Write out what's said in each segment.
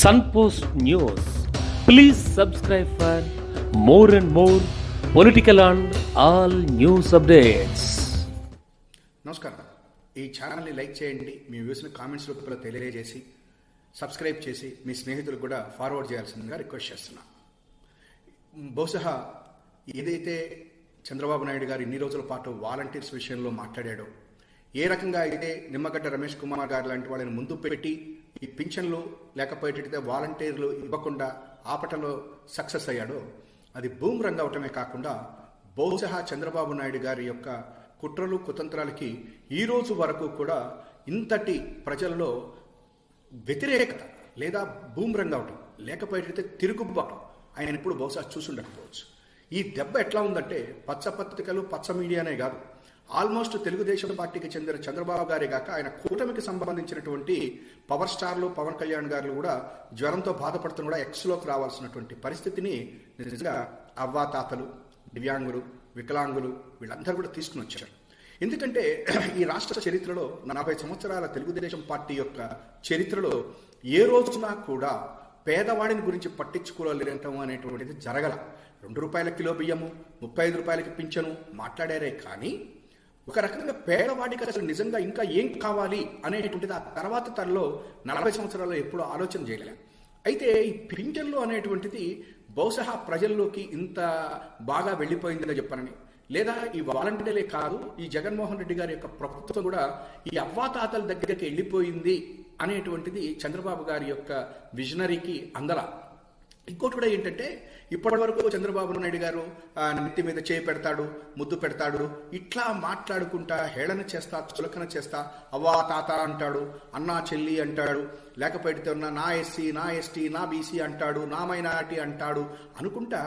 Sunpost news please subscribe for more and more political and all news updates నమస్కారం. ఈ ఛానల్ని like చేయండి. మీ వ్యూస్ని comments రూపంలో తెలియజేసి సబ్స్క్రైబ్ చేసి మీ స్నేహితులకు కూడా ఫార్వర్డ్ చేయాల్సిందిగా రిక్వెస్ట్ చేస్తున్నా. బహుశా ఏదైతే చంద్రబాబు నాయుడు గారు ఇన్ని రోజుల పాటు వాలంటీర్స్ విషయంలో మాట్లాడాడో ఏ రకంగా అయితే నిమ్మగడ్డ రమేష్ కుమార్ గారు లాంటి వాళ్ళని ముందు పెట్టి ఈ పింఛన్లు లేకపోయేటైతే వాలంటీర్లు ఇవ్వకుండా ఆపటలో సక్సెస్ అయ్యాడో అది బూమ్ రంగ్ అవటమే కాకుండా బహుశా చంద్రబాబు నాయుడు గారి యొక్క కుట్రలు కుతంత్రాలకి ఈ రోజు వరకు కూడా ఇంతటి ప్రజల్లో వ్యతిరేకత లేదా భూమిరంగా అవటం లేకపోయేటైతే తిరుగుబాటు ఆయన ఇప్పుడు బహుశా చూసుండకపోవచ్చు. ఈ దెబ్బ ఎట్లా ఉందంటే పచ్చ పత్రికలు పచ్చ మీడియానే కాదు. ఆల్మోస్ట్ తెలుగుదేశం పార్టీకి చెందిన చంద్రబాబు గారే కాక ఆయన కూటమికి సంబంధించినటువంటి పవర్ స్టార్లు పవన్ కళ్యాణ్ గారు కూడా జ్వరంతో బాధపడుతున్న కూడా ఎక్స్లోకి రావాల్సినటువంటి పరిస్థితిని నిజంగా అవ్వాతాతలు దివ్యాంగులు వికలాంగులు వీళ్ళందరూ కూడా తీసుకుని వచ్చారు. ఎందుకంటే ఈ రాష్ట్ర చరిత్రలో నలభై సంవత్సరాల తెలుగుదేశం పార్టీ యొక్క చరిత్రలో ఏ రోజున కూడా పేదవాడిని గురించి పట్టించుకోలేటం అనేటువంటిది జరగల. రెండు రూపాయల కిలో బియ్యము ముప్పై ఐదు రూపాయలకి పింఛను మాట్లాడారే కానీ ఒక రకంగా పేదవాడికి అసలు నిజంగా ఇంకా ఏం కావాలి అనేటువంటిది ఆ తర్వాత తనలో నలభై సంవత్సరాల్లో ఎప్పుడూ ఆలోచన చేయలేం అయితే ఈ పింఛన్లు అనేటువంటిది బహుశా ప్రజల్లోకి ఇంత బాగా వెళ్ళిపోయిందని చెప్పానని లేదా ఈ వాలంటీర్లే కాదు ఈ జగన్మోహన్ రెడ్డి గారి యొక్క ప్రభుత్వం కూడా ఈ అవ్వాతాతల దగ్గరికి వెళ్ళిపోయింది అనేటువంటిది చంద్రబాబు గారి యొక్క విజనరీకి అందల. ఇంకోటి కూడా ఏంటంటే ఇప్పటి వరకు చంద్రబాబు నాయుడు గారు నెత్తి మీద చేయి పెడతాడు ముద్దు పెడతాడు ఇట్లా మాట్లాడుకుంటా హేళన చేస్తా చులకన చేస్తా అవ్వా తాత అంటాడు అన్నా చెల్లి అంటాడు లేకపోతే ఉన్న నా ఎస్సీ నా ఎస్టీ నా బీసీ అంటాడు నా మైనారిటీ అంటాడు అనుకుంటా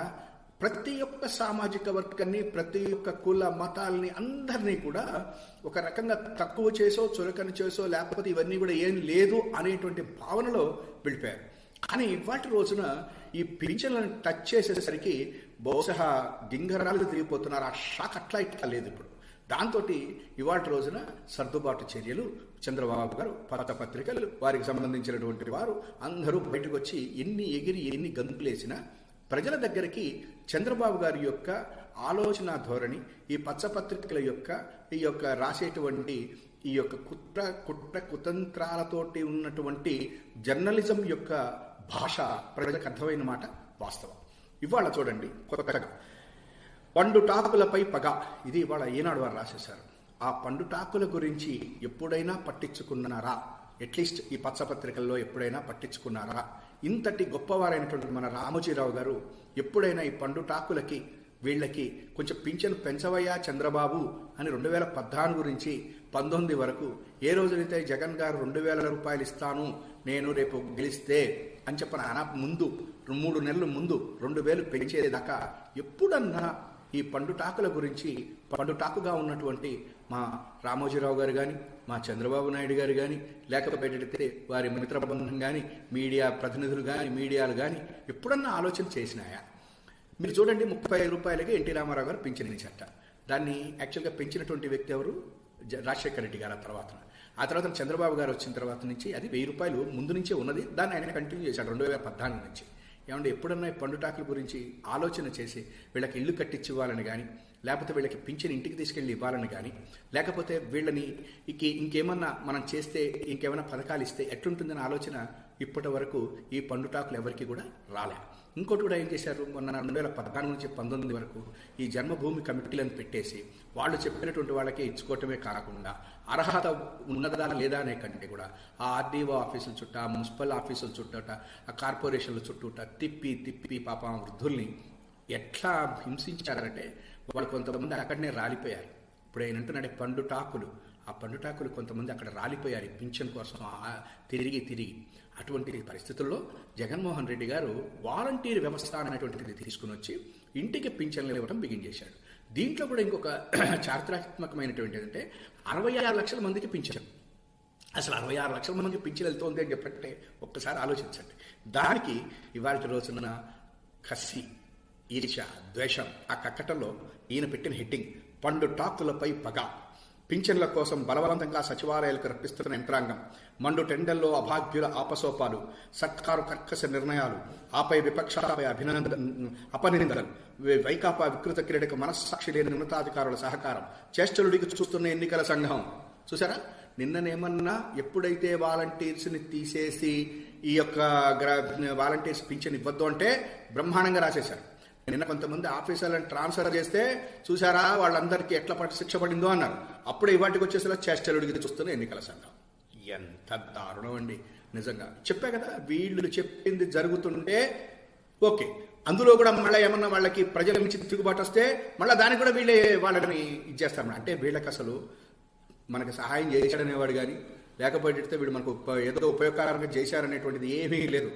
ప్రతి ఒక్క సామాజిక వర్గాన్ని ప్రతి ఒక్క కుల మతాల్ని అందరినీ కూడా ఒక రకంగా తక్కువ చేసో చులకన చేసో లేకపోతే ఇవన్నీ కూడా ఏం లేదు అనేటువంటి భావనలో వెళ్ళిపోయారు. కానీ ఇవాటి రోజున ఈ పింఛన్లను టచ్ చేసేసరికి బహుశా గింగరాలు తిరిగిపోతున్నారు. ఆ షాక్ అట్లా ఇట్లా లేదు ఇప్పుడు. దాంతో ఇవాటి రోజున సర్దుబాటు చర్యలు చంద్రబాబు గారు పరత పత్రికలు వారికి సంబంధించినటువంటి వారు అందరూ బయటకు వచ్చి ఎన్ని ఎగిరి ఎన్ని గంతులేసినా ప్రజల దగ్గరికి చంద్రబాబు గారి యొక్క ఆలోచన ధోరణి ఈ పచ్చపత్రికల యొక్క ఈ యొక్క రాసేటువంటి ఈ యొక్క కుట్ర కుట్ర కుతంత్రాలతోటి ఉన్నటువంటి జర్నలిజం యొక్క భాష ప్రజలకు అర్థమైన మాట వాస్తవం. ఇవాళ చూడండి కొత్తగా. పండు టాకులపై పగ. ఇది ఇవాళ ఈనాడు వారు రాసేశారు. ఆ పండు టాకుల గురించి ఎప్పుడైనా పట్టించుకున్నారా? అట్లీస్ట్ ఈ పచ్చపత్రికల్లో ఎప్పుడైనా పట్టించుకున్నారా? ఇంతటి గొప్పవారైనటువంటి మన రామోజీరావు గారు ఎప్పుడైనా ఈ పండు టాకులకి వీళ్ళకి కొంచెం పింఛను పెంచవయ్యా చంద్రబాబు అని రెండు వేల పద్నాలుగు నుంచి పంతొమ్మిది వరకు ఏ రోజునైతే జగన్ గారు రెండు వేల రూపాయలు ఇస్తాను నేను రేపు గెలిస్తే అని చెప్పిన అనా ముందు మూడు నెలల ముందు రెండు వేలు పెంచేదాకా ఎప్పుడన్నా ఈ పండుటాకుల గురించి పండుటాకుగా ఉన్నటువంటి మా రామోజీరావు గారు కానీ మా చంద్రబాబు నాయుడు గారు కానీ లేకపోతే వారి మిత్ర బృందం కానీ మీడియా ప్రతినిధులు కానీ మీడియాలు కానీ ఎప్పుడన్నా ఆలోచన చేసినాయా? మీరు చూడండి ముప్పై ఐదు రూపాయలకి ఎన్టీ రామారావు గారు పింఛన్ చట్ట దాన్ని యాక్చువల్గా పెంచినటువంటి వ్యక్తి ఎవరు? జ- రాజశేఖర రెడ్డి గారు ఆ తర్వాత. ఆ తర్వాత చంద్రబాబు గారు వచ్చిన తర్వాత నుంచి అది వెయ్యి రూపాయలు ముందు నుంచే ఉన్నది. దాన్ని ఆయన కంటిన్యూ చేశాడు రెండు వేల పద్నాలుగు నుంచి. ఏమంటే ఎప్పుడన్నా పండుటాకుల గురించి ఆలోచన చేసి వీళ్ళకి ఇల్లు కట్టించి ఇవ్వాలని కానీ లేకపోతే వీళ్ళకి పింఛన్ ఇంటికి తీసుకెళ్ళి ఇవ్వాలని కానీ లేకపోతే వీళ్ళని ఇంకేమన్నా మనం చేస్తే ఇంకేమైనా పథకాలు ఇస్తే ఎట్లుంటుందనే ఆలోచన ఇప్పటి వరకు ఈ పండుటాకులు ఎవరికి కూడా రాలే. ఇంకోటి కూడా ఏం చేశారు? మొన్న రెండు వేల పద్నాలుగు నుంచి పంతొమ్మిది వరకు ఈ జన్మభూమి కమిటీలను పెట్టేసి వాళ్ళు చెప్పినటువంటి వాళ్ళకే ఇచ్చుకోవటమే కాకుండా అర్హత ఉన్నదా లేదా అనే కంటే కూడా ఆ ఆర్డీఓ ఆఫీసుల చుట్టూ ఆ మున్సిపల్ ఆఫీసుల చుట్టూట ఆ కార్పొరేషన్ల చుట్టూట తిప్పి తిప్పి పాప వృద్ధుల్ని ఎట్లా హింసించారంటే వాళ్ళు కొంతమంది అక్కడనే రాలిపోయారు. ఇప్పుడు ఆయన పండుటాకులు ఆ పండుటాకులు కొంతమంది అక్కడ రాలిపోయారు పింఛన్ కోసం తిరిగి తిరిగి. అటువంటి పరిస్థితుల్లో జగన్మోహన్ రెడ్డి గారు వాలంటీర్ వ్యవస్థ అనేటువంటిది తీసుకుని వచ్చి ఇంటికి పింఛన్లు ఇవ్వడం బిగిన్ చేశాడు. దీంట్లో కూడా ఇంకొక చారిత్రాత్మకమైనటువంటి ఏంటంటే అరవై ఆరు లక్షల మందికి పింఛన్. అసలు అరవై ఆరు లక్షల మందికి పింఛన్ వెళ్తోంది అని చెప్పంటే ఒక్కసారి ఆలోచించండి. దానికి ఇవాళ రోజున కసి ఈర్ష ద్వేషం ఆ కక్కటలో ఈయన పెట్టిన హెడ్డింగ్ పండు టాకులపై పగ. పింఛన్ల కోసం బలవంతంగా సచివాలయాలకు రప్పిస్తున్న యంత్రాంగం మండు టెండర్లో అభాగ్యుల ఆపసోపాలు సర్కారు కర్కశ నిర్ణయాలు ఆపై విపక్షాలపై అభినందన అపనిందనలు వైకాపా వికృత క్రీడకు మనస్సాక్షి లేని ఉన్నతాధికారుల సహకారం చేష్టలుడికి చూస్తున్న ఎన్నికల సంఘం. చూసారా నిన్ననేమన్నా ఎప్పుడైతే వాలంటీర్స్ని తీసేసి ఈ యొక్క వాలంటీర్స్ పింఛన్ ఇవ్వద్దు అంటే బ్రహ్మాండంగా రాసేశారు. నిన్న కొంతమంది ఆఫీసర్లను ట్రాన్స్ఫర్ చేస్తే చూసారా వాళ్ళందరికీ ఎట్లా పడి శిక్ష పడిందో అన్నారు. అప్పుడే ఇవాటికి వచ్చేసరికి చేష్టలుడికి చూస్తున్న ఎన్నికల సంఘం. ఎంత దారుణం అండి. నిజంగా. చెప్పా కదా వీళ్ళు చెప్పింది జరుగుతుంటే ఓకే. అందులో కూడా మళ్ళీ ఏమన్నా వాళ్ళకి ప్రజల నుంచి తిరుగుబాటు వస్తే మళ్ళీ దానికి కూడా వీళ్ళే వాళ్ళని ఇచ్చేస్తారు అంటే వీళ్ళకి అసలు మనకి సహాయం చేశాడనేవాడు కానీ లేకపోతే వీడు మనకు ఏదో ఉపయోగకరంగా చేశారనేటువంటిది ఏమీ లేదు.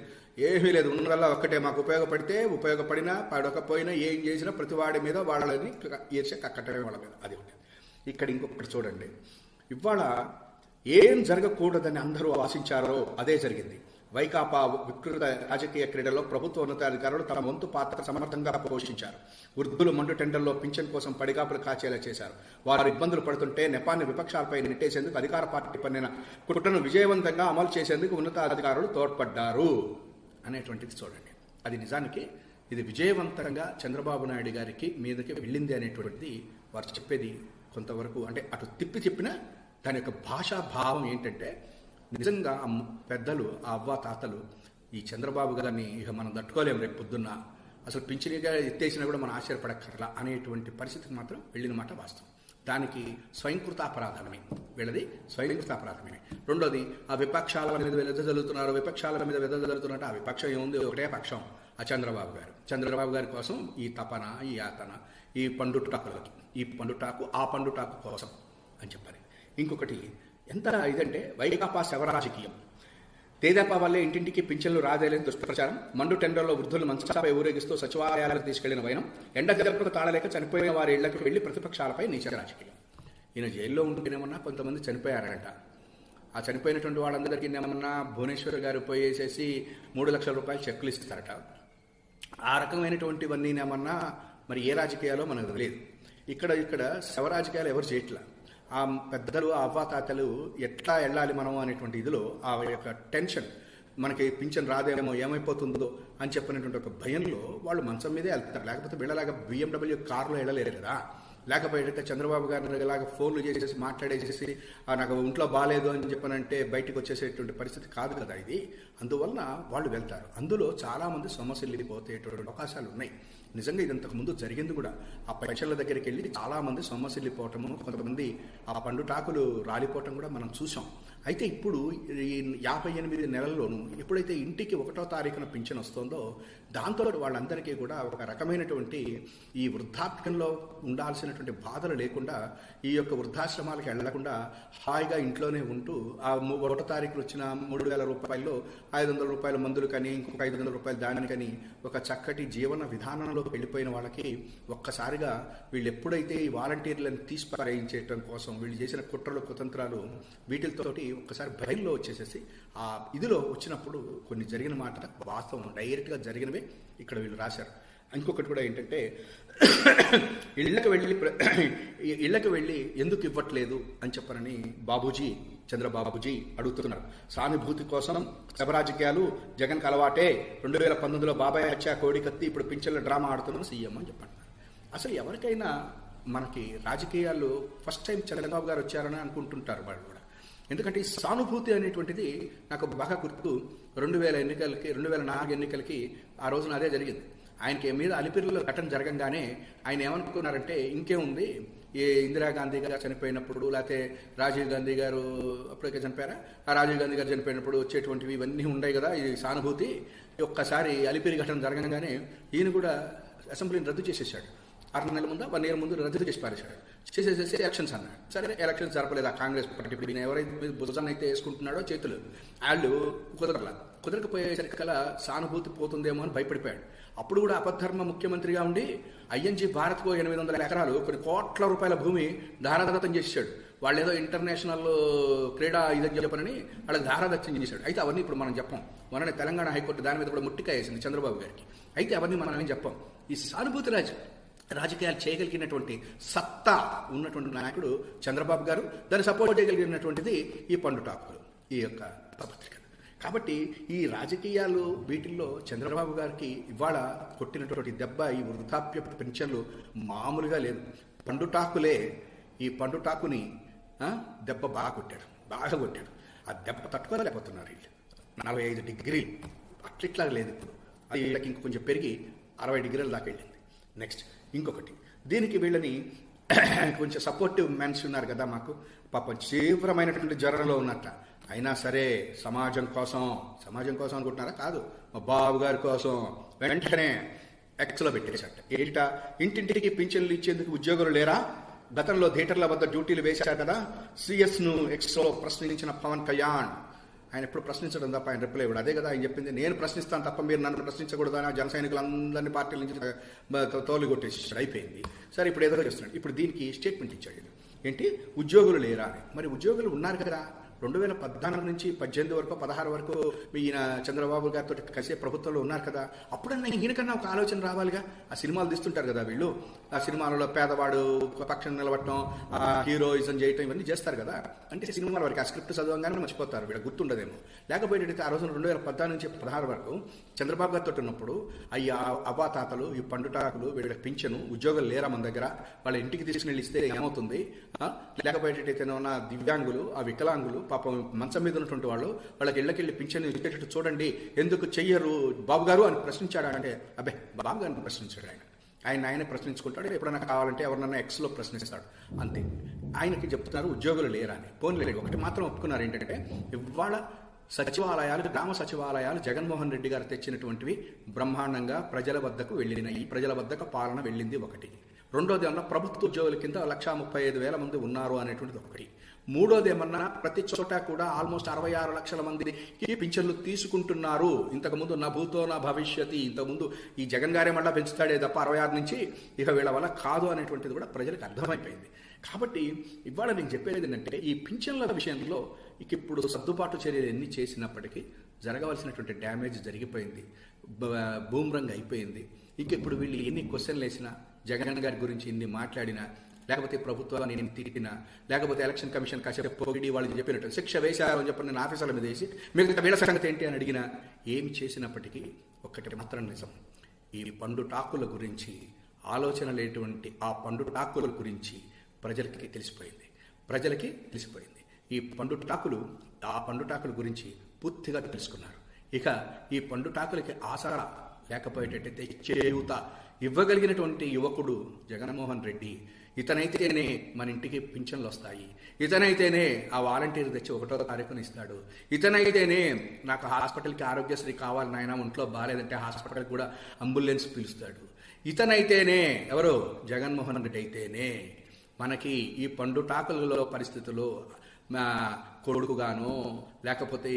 ఏమీ లేదు. ఉన్నదల్లా ఒక్కటే మాకు ఉపయోగపడితే ఉపయోగపడినా పడకపోయినా ఏం చేసినా ప్రతి వాడి మీద వాళ్ళని ఈర్ష కక్కటమే వాళ్ళ మీద. అది ఒకటి. ఇక్కడ ఇంకొకటి చూడండి. ఇవాళ ఏం జరగకూడదని అందరూ ఆశించారో అదే జరిగింది. వైకాపా వికృత రాజకీయ క్రీడలో ప్రభుత్వ ఉన్నతాధికారులు తమ వంతు పాత్ర సమర్థంగా పోషించారు. వృద్ధులు మండు టెండర్లో పింఛన్ కోసం పడిగాపులు కాచేలా చేశారు. వారు ఇబ్బందులు పడుతుంటే నెపాన్ని విపక్షాలపై నెట్టేసేందుకు అధికార పార్టీ పన్నిన కుట్రను విజయవంతంగా అమలు చేసేందుకు ఉన్నతాధికారులు తోడ్పడ్డారు. అనేటువంటిది చూడండి. అది నిజానికి ఇది విజయవంతంగా చంద్రబాబు నాయుడు గారికి మీదకి వెళ్ళింది అనేటువంటిది వారు చెప్పేది కొంతవరకు అంటే అటు తిప్పి చెప్పిన దాని యొక్క భాషా భావం ఏంటంటే నిజంగా ఆ పెద్దలు ఆ అవ్వ తాతలు ఈ చంద్రబాబు గారిని ఇక మనం తట్టుకోలేము రేపు పొద్దున్న. అసలు పింఛనీగా ఎత్తేసినా కూడా మనం ఆశ్చర్యపడక్కర్లా అనేటువంటి పరిస్థితికి మాత్రం వెళ్ళిన మాట వాస్తవం. దానికి స్వయంకృత అపరాధమే. వీళ్ళది స్వయంకృత అపరాధమే. రెండోది ఆ విపక్షాల మీద వెదజల్లుతున్నారు విపక్షాల మీద వెదజల్లుతున్నట్టు ఆ విపక్షం ఏముంది? ఒకటే పక్షం ఆ చంద్రబాబు గారు. చంద్రబాబు గారి కోసం ఈ తపన ఈ యాతన ఈ పండుటాకులకి ఈ పండుటాకు ఆ పండుటాకు కోసం అని చెప్పాలి. ఇంకొకటి ఎంత ఇదంటే వైకాపా శవ రాజకీయం తేదాపా వల్లే ఇంటింటికి పింఛన్లు రాదేలేని దుష్ప్రచారం. మండు టెండర్లో వృద్ధులు మంచాపై ఊరేగిస్తూ సచివాలయాలకు తీసుకెళ్ళిన వైనం. ఎండ గదలకు తాళలేక చనిపోయిన వారి ఇళ్ళకు వెళ్ళి ప్రతిపక్షాలపై నీచ రాజకీయం. ఈయన జైల్లో ఉంటేనేమన్నా కొంతమంది చనిపోయారంట. ఆ చనిపోయినటువంటి వాళ్ళందరికీ ఏమన్నా భువనేశ్వర్ గారు పోయేసేసి మూడు లక్షల రూపాయలు చెక్కులు ఇస్తారట. ఆ రకమైనటువంటివన్నీ ఏమన్నా మరి ఏ రాజకీయాలో మనకు తెలియదు. ఇక్కడ ఇక్కడ శవ రాజకీయాలు ఎవరు చేయట్లా? ఆ పెద్దలు ఆ అవ్వాతాతలు ఎట్లా వెళ్ళాలి మనం అనేటువంటి ఇదిలో ఆ యొక్క టెన్షన్ మనకి పింఛన్ రాదేమో ఏమైపోతుందో అని చెప్పినటువంటి ఒక భయంలో వాళ్ళు మంచం మీదే వెళ్తారు. లేకపోతే వీళ్ళలాగా బిఎండబ్ల్యూ కారులో వెళ్ళలేరు కదా. లేకపోతే చంద్రబాబు గారిని ఇలాగ ఫోన్లు చేసేసి మాట్లాడేసేసి "ఆ, నాకు ఒంట్లో బాగాలేదు అని చెప్పనంటే బయటకు వచ్చేసేటువంటి పరిస్థితి కాదు కదా ఇది. అందువలన వాళ్ళు వెళ్తారు. అందులో చాలామంది సమస్యలు వెళ్ళిపోతేటువంటి అవకాశాలు ఉన్నాయి నిజంగా ఇది ఇంతకుముందు జరిగింది కూడా. ఆ పెన్షన్ల దగ్గరికి వెళ్ళి చాలామంది సమస్యలు వెళ్ళిపోవటము కొంతమంది ఆ పండుటాకులు రాలిపోవటం కూడా మనం చూసాం అయితే ఇప్పుడు ఈ యాభై ఎనిమిది నెలల్లోనూ ఎప్పుడైతే ఇంటికి ఒకటో తారీఖున పింఛన్ వస్తుందో దాంతో వాళ్ళందరికీ కూడా ఒక రకమైనటువంటి ఈ వృద్ధాప్యంలో ఉండాల్సినటువంటి బాధలు లేకుండా ఈ యొక్క వృద్ధాశ్రమాలకు వెళ్ళకుండా హాయిగా ఇంట్లోనే ఉంటూ ఆ ఒకటో తారీఖున వచ్చిన మూడు వేల రూపాయల్లో ఐదు వందల రూపాయల మందులు కానీ ఇంకొక ఐదు వందల రూపాయలు దానికని ఒక చక్కటి జీవన విధానంలోకి వెళ్ళిపోయిన వాళ్ళకి ఒక్కసారిగా వీళ్ళు ఎప్పుడైతే ఈ వాలంటీర్లను తీసిపారేయించడం కోసం వీళ్ళు చేసిన కుట్రలు కుతంత్రాలు వీటితోటి ఒక్కసారి భయంలో వచ్చేసేసి ఆ ఇదిలో వచ్చినప్పుడు కొన్ని జరిగిన మాట వాస్తవం డైరెక్ట్గా జరిగినవే ఇక్కడ వీళ్ళు రాశారు. ఇంకొకటి కూడా ఏంటంటే ఇళ్ళకి వెళ్ళి ఇళ్ళకి వెళ్ళి ఎందుకు ఇవ్వట్లేదు అని చెప్పనని బాబూజీ చంద్రబాబుజీ అడుగుతున్నారు. సానుభూతి కోసం శబరాజకీయాలు జగన్కి అలవాటే. రెండు వేల పంతొమ్మిదిలో బాబాయ్ హత్య కోడి కత్తి ఇప్పుడు పింఛన్ల డ్రామా ఆడుతున్నాం సీఎం అని చెప్పండి అసలు ఎవరికైనా మనకి రాజకీయాల్లో ఫస్ట్ టైం చంద్రబాబు గారు వచ్చారని అనుకుంటుంటారు వాళ్ళు కూడా. ఎందుకంటే ఈ సానుభూతి అనేటువంటిది నాకు బాగా గుర్తు. రెండు వేల ఎన్నికలకి రెండు వేల నాలుగు ఎన్నికలకి ఆ రోజున అదే జరిగింది. ఆయనకి మీద అలిపిరిలో ఘటన జరగంగానే ఆయన ఏమనుకున్నారంటే ఇంకేముంది? ఏ ఇందిరాగాంధీ గారు చనిపోయినప్పుడు లేకపోతే రాజీవ్ గాంధీ గారు అప్పటికే చనిపోయారా? ఆ రాజీవ్ గాంధీ గారు చనిపోయినప్పుడు వచ్చేటువంటివి ఇవన్నీ ఉన్నాయి కదా ఈ సానుభూతి. ఒక్కసారి అలిపిరి ఘటన జరగంగానే ఈయన కూడా అసెంబ్లీని రద్దు చేసేసాడు ఆరు నెలల ముందు వన్ ఇయర్ ముందు రద్దు చేసి పారేశాడు. చేసేసేసి ఎలక్షన్స్ అన్నాడు సరే ఎలక్షన్స్ జరపలేదు? ఆ కాంగ్రెస్ పార్టీ ఇప్పుడు ఈయన ఎవరైతే భుజాన్ని అయితే వేసుకుంటున్నాడో చేతులు. వాళ్ళు కుదరలా కుదరకపోయేసరికి కల సానుభూతి పోతుందేమో అని భయపడిపోయాడు. అప్పుడు కూడా అపధర్మ ముఖ్యమంత్రిగా ఉండి ఐఎన్జీ భారత్కు ఎనిమిది వందల ఎకరాలు కొన్ని కోట్ల రూపాయల భూమి ధారాదత్తం చేసాడు వాళ్ళు ఏదో ఇంటర్నేషనల్ క్రీడా ఇదని చెప్పనని వాళ్ళకి ధారాదత్తం చేశాడు అయితే అవన్నీ ఇప్పుడు మనం చెప్పం. మననే తెలంగాణ హైకోర్టు దాని మీద కూడా ముట్టికాయ వేసింది చంద్రబాబు గారికి. అయితే అవన్నీ మనం ఏం చెప్పం? ఈ సానుభూతి రాజు రాజకీయాలు చేయగలిగినటువంటి సత్తా ఉన్నటువంటి నాయకుడు చంద్రబాబు గారు. దాన్ని సపోర్ట్ చేయగలిగినటువంటిది ఈ పండుటాకులు ఈ యొక్క పత్రిక. కాబట్టి ఈ రాజకీయాలు వీటిల్లో చంద్రబాబు గారికి ఇవాళ కొట్టినటువంటి దెబ్బ ఈ వృద్ధాప్య పెన్షన్లు మామూలుగా లేదు. పండుటాకులే ఈ పండుటాకుని దెబ్బ బాగా కొట్టాడు బాగా కొట్టాడు. ఆ దెబ్బ తట్టుకోలేకపోతున్నారు వీళ్ళు. నలభై ఐదు డిగ్రీలు అట్లిట్లా లేదు ఇప్పుడు. అది వీళ్ళకి కొంచెం పెరిగి అరవై డిగ్రీల దాకా వెళ్ళింది. నెక్స్ట్ ఇంకొకటి. దీనికి వీళ్ళని కొంచెం సపోర్టివ్ మెన్స్ ఉన్నారు కదా మాకు. పాపం తీవ్రమైనటువంటి జ్వరంలో ఉన్నట్ట. అయినా సరే సమాజం కోసం సమాజం కోసం అనుకుంటున్నారా? కాదు. మా బాబు గారి కోసం. వెంటనే ఎక్స్లో పెట్టేశాట ఏంట? ఇంటింటికి పింఛన్లు ఇచ్చేందుకు ఉద్యోగులు లేరా? గతంలో థియేటర్ల వద్ద డ్యూటీలు వేశారు కదా. సిఎస్ను ఎక్స్లో ప్రశ్నించిన పవన్ కళ్యాణ్. ఆయన ఎప్పుడు ప్రశ్నించడం తప్ప ఆయన రిప్లై ఇవ్వడు. అదే కదా ఆయన చెప్పింది నేను ప్రశ్నిస్తాను తప్ప మీరు నన్ను ప్రశ్నించకూడదు అని ఆ జన సైనికులందరినీ పార్టీల నుంచి తోలు కొట్టేసి అయిపోయింది. సరే ఇప్పుడు ఏదో చేస్తున్నాడు. ఇప్పుడు దీనికి స్టేట్మెంట్ ఇచ్చాడు ఏంటి? ఉద్యోగులు లేరా మరి ఉద్యోగులు ఉన్నారు కదా. రెండు వేల పద్నాలుగు నుంచి పద్దెనిమిది వరకు పదహారు వరకు ఈయన చంద్రబాబు గారితో కలిసే ప్రభుత్వంలో ఉన్నారు కదా. అప్పుడన్నా ఈయనకన్నా ఒక ఆలోచన రావాలిగా? ఆ సినిమాలు తీస్తుంటారు కదా వీళ్ళు. ఆ సినిమాలలో పేదవాడు పక్షం నిలబడటం ఆ హీరోయిజం చేయటం ఇవన్నీ చేస్తారు కదా. అంటే సినిమాల వరకు ఆ స్క్రిప్ట్ చదవగానే మర్చిపోతారు. వీళ్ళ గుర్తుండదేమో. లేకపోతే ఆ రోజున రెండు వేల పద్నాలుగు నుంచి పదహారు వరకు చంద్రబాబు గారితో ఉన్నప్పుడు అయ్యి అవ్వాతాతలు ఈ పండుటాకులు వీళ్ళ పింఛను ఉద్యోగాలు లేరా మన దగ్గర? వాళ్ళ ఇంటికి తీసుకుని వెళ్ళిస్తే ఏమవుతుంది? ఆ? లేకపోయేటైతే ఉన్న దివ్యాంగులు ఆ వికలాంగులు పాపం మంచం మీద ఉన్నటువంటి వాళ్ళు వాళ్ళకి ఇళ్ళకెళ్ళి పింఛను ఇచ్చేటట్టు చూడండి ఎందుకు చెయ్యరు బాబు గారు అని ప్రశ్నించాడు అంటే అబ్బే బాబు గారిని ప్రశ్నించాడు ఆయన. ఆయన ఆయన ప్రశ్నించుకుంటాడు ఎప్పుడైనా కావాలంటే ఎవరినైనా ఎక్స్లో ప్రశ్నిస్తాడు. అంతే. ఆయనకి చెప్తున్నారు ఉద్యోగులు లేరా అని పోనీ ఒకటి మాత్రం ఒప్పుకున్నారు ఏంటంటే ఇవాళ సచివాలయాలు గ్రామ సచివాలయాలు జగన్మోహన్ రెడ్డి గారు తెచ్చినటువంటివి బ్రహ్మాండంగా ప్రజల వద్దకు వెళ్ళినాయి. ప్రజల వద్దకు పాలన వెళ్ళింది ఒకటి. రెండోది ఏమన్నా ప్రభుత్వ ఉద్యోగుల కింద లక్షా ముప్పై ఐదు వేల మంది ఉన్నారు అనేటువంటిది ఒకటి. మూడోది ఏమన్నా ప్రతి చోట కూడా ఆల్మోస్ట్ అరవై ఆరు లక్షల మంది ఈ పింఛన్లు తీసుకుంటున్నారు. ఇంతకుముందు నా భూతో నా భవిష్యత్తు ఇంతకుముందు ఈ జగన్ గారే మళ్ళీ పెంచుతాడే తప్ప అరవై ఆరు నుంచి ఇక వీళ్ళ వల్ల కాదు అనేటువంటిది కూడా ప్రజలకు అర్థమైపోయింది. కాబట్టి ఇవాళ నేను చెప్పేది ఏంటంటే ఈ పింఛన్ల విషయంలో ఇక ఇప్పుడు సర్దుబాటు చర్యలు ఎన్ని చేసినప్పటికీ జరగవలసినటువంటి డ్యామేజ్ జరిగిపోయింది. బ- బూమ్రంగ్ అయిపోయింది. ఇంక ఇప్పుడు వీళ్ళు ఎన్ని క్వశ్చన్లు వేసినా జగన్ గారి గురించి ఎన్ని మాట్లాడినా లేకపోతే ప్రభుత్వాన్ని నేను తిట్టినా లేకపోతే ఎలక్షన్ కమిషన్ కాసేపు పొగిడి వాళ్ళు చెప్పినట్టు శిక్ష వేశారు అని చెప్పి నేను ఆఫీసర్ల మీద వేసి మిగతా వీళ్ళ సంగతి ఏంటి అని అడిగినా ఏమి చేసినప్పటికీ ఒక్కటి మాత్రం నిజం. ఈ పండు టాకుల గురించి ఆలోచన లేటువంటి ఆ పండు టాకుల గురించి ప్రజలకి తెలిసిపోయింది. ప్రజలకి తెలిసిపోయింది. ఈ పండు టాకులు ఆ పండు టాకుల గురించి పూర్తిగా తెలుసుకున్నారు. ఇక ఈ పండు టాకులకి ఆసరా లేకపోయేటట్టయితే చేయూత ఇవ్వగలిగినటువంటి యువకుడు జగన్మోహన్ రెడ్డి ఇతనైతేనే మన ఇంటికి పింఛన్లు వస్తాయి ఇతనైతేనే ఆ వాలంటీర్ తెచ్చి ఒకటో తారీఖున ఇస్తాడు ఇతనైతేనే నాకు హాస్పిటల్కి ఆరోగ్యశ్రీ కావాలి నాయన ఒంట్లో బాగాలేదంటే హాస్పిటల్ కూడా అంబులెన్స్ పిలుస్తాడు. ఇతనైతేనే ఎవరు? జగన్మోహన్ రెడ్డి అయితేనే మనకి ఈ పండుటాకులలో పరిస్థితులు మా కొడుకుగానో లేకపోతే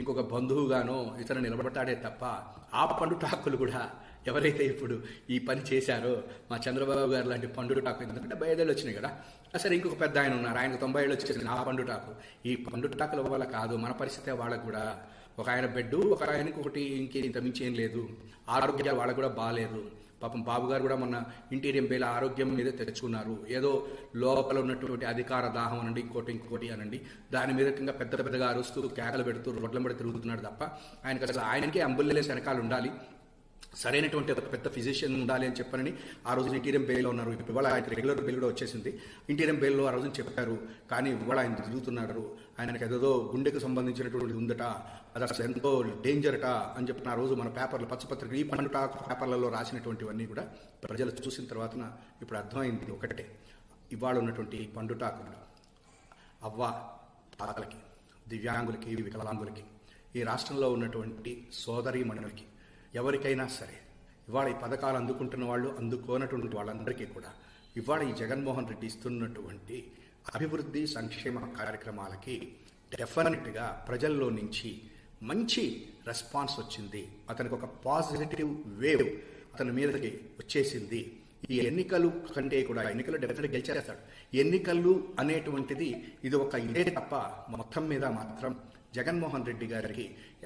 ఇంకొక బంధువుగానో ఇతను నిలబడతాడే తప్ప ఆ పండుటాకులు కూడా ఎవరైతే ఇప్పుడు ఈ పని చేశారో మా చంద్రబాబు గారు లాంటి పండుటాకు ఎందుకంటే బయదేళ్ళు వచ్చినాయి కదా. సరే ఇంకొక పెద్ద ఆయన ఉన్నారు. ఆయనకు తొంభై ఏళ్ళు వచ్చేసింది ఆ పండుటాకు ఈ పండుటాకుల వల్ల కాదు మన పరిస్థితే వాళ్ళకు కూడా. ఒక ఆయన బెడ్ ఒక ఆయనకి ఒకటి ఇంకే ఇంత మించి ఏం లేదు. ఆరోగ్యాలు వాళ్ళకు కూడా బాగాలేదు పాపం బాబు గారు కూడా మొన్న ఇంటీరియం బేల ఆరోగ్యం మీద తెచ్చుకున్నారు. ఏదో లోపల ఉన్నటువంటి అధికార దాహం అనండి ఇంకోటి ఇంకోటి అనండి. దాని మీద ఇంకా పెద్ద పెద్దగా అరుస్తూ కేకలు పెడుతూ రోడ్ల మీద తిరుగుతున్నాడు తప్ప ఆయనకి అసలు ఆయనకే అంబులెన్స్ వెనకాల ఉండాలి. సరైనటువంటి ఒక పెద్ద ఫిజిషియన్ ఉండాలి అని చెప్పనని ఆ రోజు ఇంటీరియం బెయిల్లో ఉన్నారు. ఇప్పుడు ఇవాళ ఆయన రెగ్యులర్ బెయిల్ కూడా వచ్చేసింది. ఇంటీరియం బెయిల్లో ఆ రోజున చెప్పారు. కానీ ఇవాళ ఆయన తిరుగుతున్నారు. ఆయనకి ఏదో గుండెకు సంబంధించినటువంటి ఉందట. అది అసలు ఎంతో డేంజర్ అట అని చెప్పిన ఆ రోజు మన పేపర్లు పచ్చపత్రిక ఈ పండుట పేపర్లలో రాసినటువంటివన్నీ కూడా ప్రజలు చూసిన తర్వాత ఇప్పుడు అర్థమైంది ఒకటే. ఇవాళ ఉన్నటువంటి ఈ అవ్వ తాతలకి దివ్యాంగులకి వికలాంగులకి ఈ రాష్ట్రంలో ఉన్నటువంటి సోదరి మణులకి ఎవరికైనా సరే ఇవాళ ఈ పథకాలు అందుకుంటున్న వాళ్ళు అందుకోనటువంటి వాళ్ళందరికీ కూడా ఇవాళ ఈ జగన్మోహన్ రెడ్డి ఇస్తున్నటువంటి అభివృద్ధి సంక్షేమ కార్యక్రమాలకి డెఫినెట్గా ప్రజల్లో నుంచి మంచి రెస్పాన్స్ వచ్చింది. అతనికి ఒక పాజిటివ్ వేవ్ అతని మీదకి వచ్చేసింది. ఈ ఎన్నికలు కంటే కూడా ఎన్నికలు డెఫినెట్ గెలిచేస్తాడు. ఎన్నికలు అనేటువంటిది ఇది ఒక ఇదే తప్ప మొత్తం మీద మాత్రం జగన్మోహన్ రెడ్డి గారికి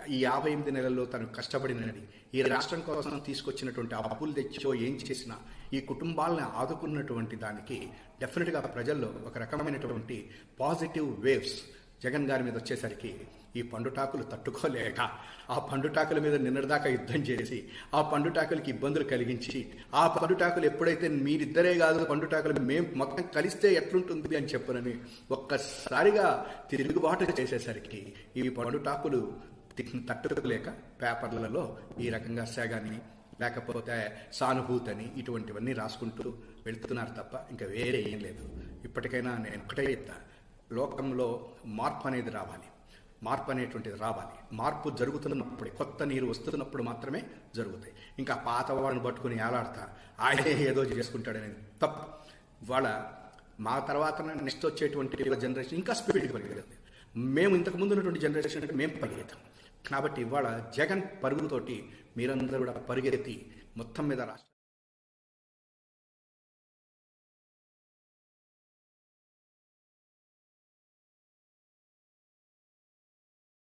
ఈ యాభై ఎనిమిది నెలల్లో తను కష్టపడినది ఈ రాష్ట్రం కోసం తీసుకొచ్చినటువంటి అప్పులు తెచ్చో ఏం చేసినా ఈ కుటుంబాలను ఆదుకున్నటువంటి దానికి డెఫినెట్గా ప్రజల్లో ఒక రకమైనటువంటి పాజిటివ్ వేవ్స్ జగన్ గారి మీద వచ్చేసరికి ఈ పండుటాకులు తట్టుకోలేక ఆ పండుటాకుల మీద నిన్నటిదాకా యుద్ధం చేసి ఆ పండుటాకులకి ఇబ్బందులు కలిగించి ఆ పండుటాకులు ఎప్పుడైతే మీరిద్దరే కాదు పండుటాకులు మేము మొత్తం కలిస్తే ఎట్లుంటుంది అని చెప్పనని ఒక్కసారిగా తిరుగుబాటు చేసేసరికి ఈ పండుటాకులు తట్టుకోలేక పేపర్లలో ఈ రకంగా సేగాన్ని లేకపోతే సానుభూతని ఇటువంటివన్నీ రాసుకుంటూ వెళుతున్నారు తప్ప ఇంకా వేరే ఏం లేదు. ఇప్పటికైనా నేను ఒకటే చెప్తా. లోకంలో మార్పు అనేది రావాలి. మార్పు అనేటువంటిది రావాలి. మార్పు జరుగుతున్నప్పుడు కొత్త నీరు వస్తున్నప్పుడు మాత్రమే జరుగుతాయి. ఇంకా పాత వాడిని పట్టుకుని ఏలాడతా ఆయనే ఏదో చేసుకుంటాడనేది తప్పు. వాళ్ళ మా తర్వాత నెక్స్ట్ వచ్చేటువంటి జనరేషన్ ఇంకా స్పీడ్గా పరిగెత్తుంది మేము ఇంతకు ముందు ఉన్నటువంటి జనరేషన్ అంటే మేము పరిగెత్తాం కాబట్టి ఇవాళ జగన్ పరుగుతోటి మీరందరూ కూడా పరిగెత్తి మొత్తం మీద రాష్ట్రం